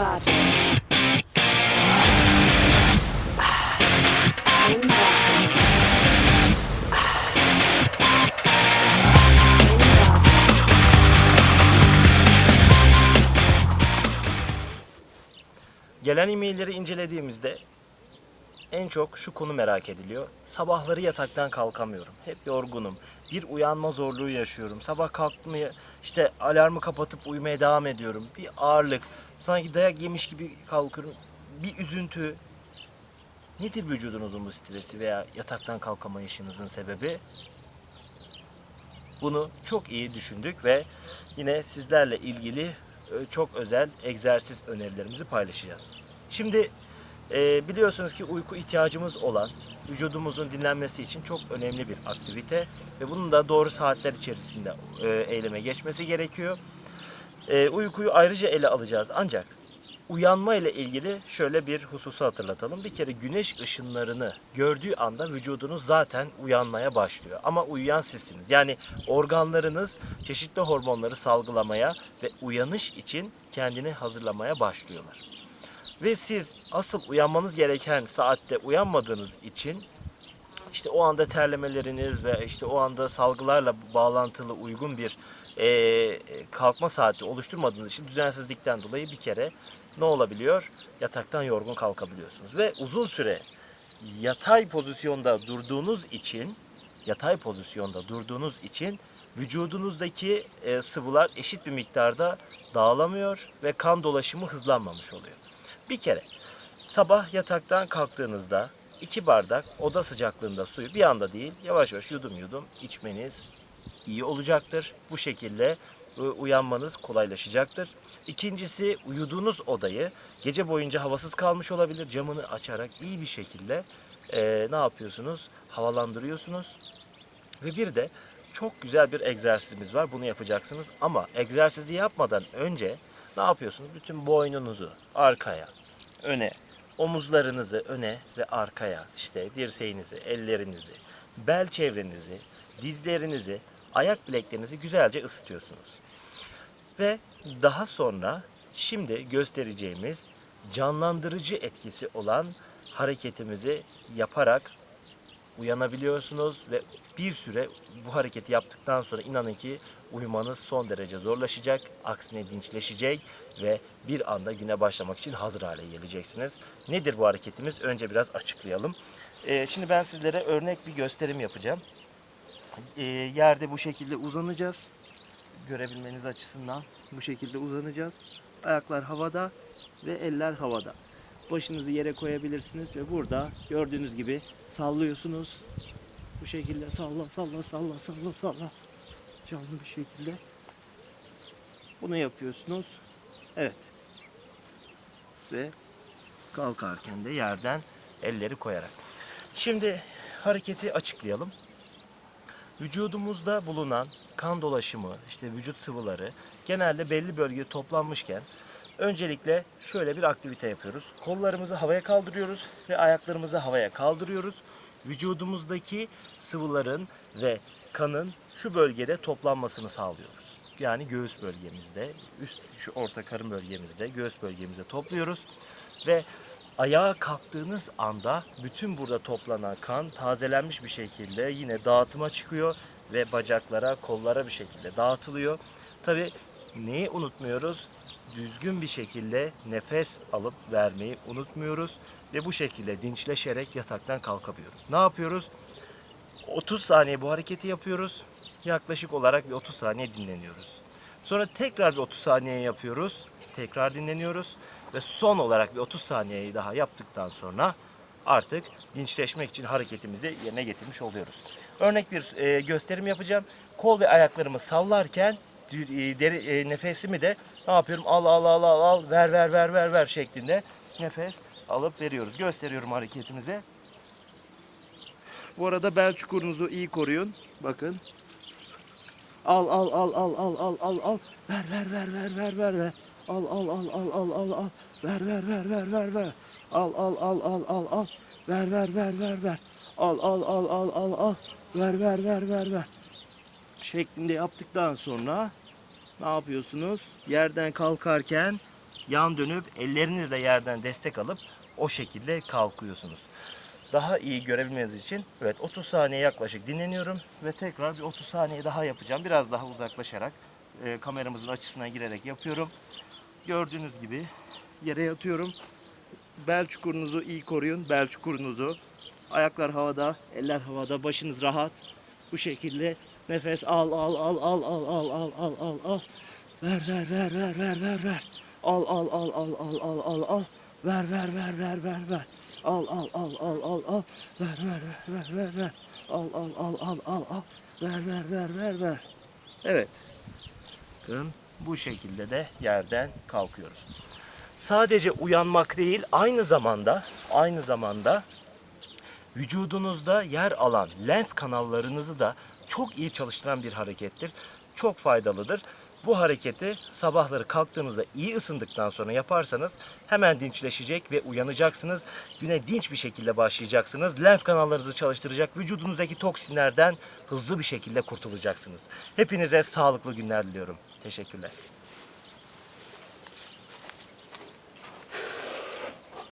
var. Gelen e-mailleri incelediğimizde en çok şu konu merak ediliyor. Sabahları yataktan kalkamıyorum. Hep yorgunum. Bir uyanma zorluğu yaşıyorum. Sabah kalktım ya işte alarmı kapatıp uyumaya devam ediyorum. Bir ağırlık, sanki dayak yemiş gibi kalkıyorum. Bir üzüntü. Nedir vücudunuzun bu stresi veya yataktan kalkamayışınızın sebebi? Bunu çok iyi düşündük ve yine sizlerle ilgili e, çok özel egzersiz önerilerimizi paylaşacağız. Şimdi e, biliyorsunuz ki uyku ihtiyacımız olan vücudumuzun dinlenmesi için çok önemli bir aktivite ve bunun da doğru saatler içerisinde e, eyleme geçmesi gerekiyor. E, uykuyu ayrıca ele alacağız ancak uyanma ile ilgili şöyle bir hususu hatırlatalım. Bir kere güneş ışınlarını gördüğü anda vücudunuz zaten uyanmaya başlıyor. Ama uyuyan sizsiniz. Yani organlarınız çeşitli hormonları salgılamaya ve uyanış için kendini hazırlamaya başlıyorlar. Ve siz asıl uyanmanız gereken saatte uyanmadığınız için işte o anda terlemeleriniz ve işte o anda salgılarla bağlantılı uygun bir eee, kalkma saati oluşturmadığınız için düzensizlikten dolayı bir kere ne olabiliyor? Yataktan yorgun kalkabiliyorsunuz ve uzun süre yatay pozisyonda durduğunuz için yatay pozisyonda durduğunuz için vücudunuzdaki e, sıvılar eşit bir miktarda dağılamıyor ve kan dolaşımı hızlanmamış oluyor. Bir kere sabah yataktan kalktığınızda iki bardak oda sıcaklığında suyu bir anda değil yavaş yavaş yudum yudum içmeniz iyi olacaktır. Bu şekilde e, uyanmanız kolaylaşacaktır. İkincisi uyuduğunuz odayı gece boyunca havasız kalmış olabilir. Camını açarak iyi bir şekilde e, ne yapıyorsunuz? Havalandırıyorsunuz. Ve bir de çok güzel bir egzersizimiz var. Bunu yapacaksınız ama egzersizi yapmadan önce ne yapıyorsunuz? Bütün boynunuzu arkaya, öne, omuzlarınızı öne ve arkaya, işte dirseğinizi, ellerinizi, bel çevrenizi, dizlerinizi, ayak bileklerinizi güzelce ısıtıyorsunuz. Ve daha sonra şimdi göstereceğimiz canlandırıcı etkisi olan hareketimizi yaparak uyanabiliyorsunuz ve bir süre bu hareketi yaptıktan sonra inanın ki uyumanız son derece zorlaşacak, aksine dinçleşecek ve bir anda güne başlamak için hazır hale geleceksiniz. Nedir bu hareketimiz? Önce biraz açıklayalım. Ee, şimdi ben sizlere örnek bir gösterim yapacağım. Ee, yerde bu şekilde uzanacağız. Görebilmeniz açısından bu şekilde uzanacağız. Ayaklar havada ve eller havada. Başınızı yere koyabilirsiniz ve burada gördüğünüz gibi sallıyorsunuz. Bu şekilde salla salla salla salla salla. Canlı bir şekilde. Bunu yapıyorsunuz. Evet. Ve kalkarken de yerden elleri koyarak. Şimdi hareketi açıklayalım. Vücudumuzda bulunan kan dolaşımı, işte vücut sıvıları genelde belli bölgeye toplanmışken öncelikle şöyle bir aktivite yapıyoruz. Kollarımızı havaya kaldırıyoruz ve ayaklarımızı havaya kaldırıyoruz. Vücudumuzdaki sıvıların ve kanın şu bölgede toplanmasını sağlıyoruz. Yani göğüs bölgemizde, üst şu orta karın bölgemizde, göğüs bölgemizde topluyoruz ve ayağa kalktığınız anda bütün burada toplanan kan tazelenmiş bir şekilde yine dağıtıma çıkıyor ve bacaklara, kollara bir şekilde dağıtılıyor. Tabi neyi unutmuyoruz? Düzgün bir şekilde nefes alıp vermeyi unutmuyoruz ve bu şekilde dinçleşerek yataktan kalkabiliyoruz. Ne yapıyoruz? 30 saniye bu hareketi yapıyoruz. Yaklaşık olarak bir 30 saniye dinleniyoruz. Sonra tekrar bir 30 saniye yapıyoruz. Tekrar dinleniyoruz. Ve son olarak bir 30 saniyeyi daha yaptıktan sonra artık dinçleşmek için hareketimizi yerine getirmiş oluyoruz. Örnek bir e, gösterim yapacağım. Kol ve ayaklarımı sallarken e, deri, e, nefesimi de ne yapıyorum? Al al al al al ver ver ver ver ver şeklinde nefes alıp veriyoruz. Gösteriyorum hareketimizi. Bu arada bel çukurunuzu iyi koruyun. Bakın. Al al al al al al al al. Ver ver ver ver ver ver ver. Al al al al al al al. Ver ver ver ver ver ver. Al al al al al al. Ver ver ver ver ver. Al al al al al al. Ver ver ver ver ver. Şeklinde yaptıktan sonra ne yapıyorsunuz? Yerden kalkarken yan dönüp ellerinizle yerden destek alıp o şekilde kalkıyorsunuz. Daha iyi görebilmeniz için evet 30 saniye yaklaşık dinleniyorum ve tekrar bir 30 saniye daha yapacağım. Biraz daha uzaklaşarak e, kameramızın açısına girerek yapıyorum. Gördüğünüz gibi yere yatıyorum bel çukurunuzu iyi koruyun. Bel çukurunuzu. Ayaklar havada, eller havada, başınız rahat. Bu şekilde nefes al al al al al al al al al al. Ver ver ver ver ver ver ver. Al al al al al al al al. Ver ver ver ver ver ver. Al al al al al al. Ver ver ver ver ver ver. Al al al al al al. Ver ver ver ver ver. Evet. Bakın bu şekilde de yerden kalkıyoruz. Sadece uyanmak değil, aynı zamanda aynı zamanda vücudunuzda yer alan lenf kanallarınızı da çok iyi çalıştıran bir harekettir. Çok faydalıdır. Bu hareketi sabahları kalktığınızda iyi ısındıktan sonra yaparsanız hemen dinçleşecek ve uyanacaksınız. Güne dinç bir şekilde başlayacaksınız. Lenf kanallarınızı çalıştıracak. Vücudunuzdaki toksinlerden hızlı bir şekilde kurtulacaksınız. Hepinize sağlıklı günler diliyorum. Teşekkürler.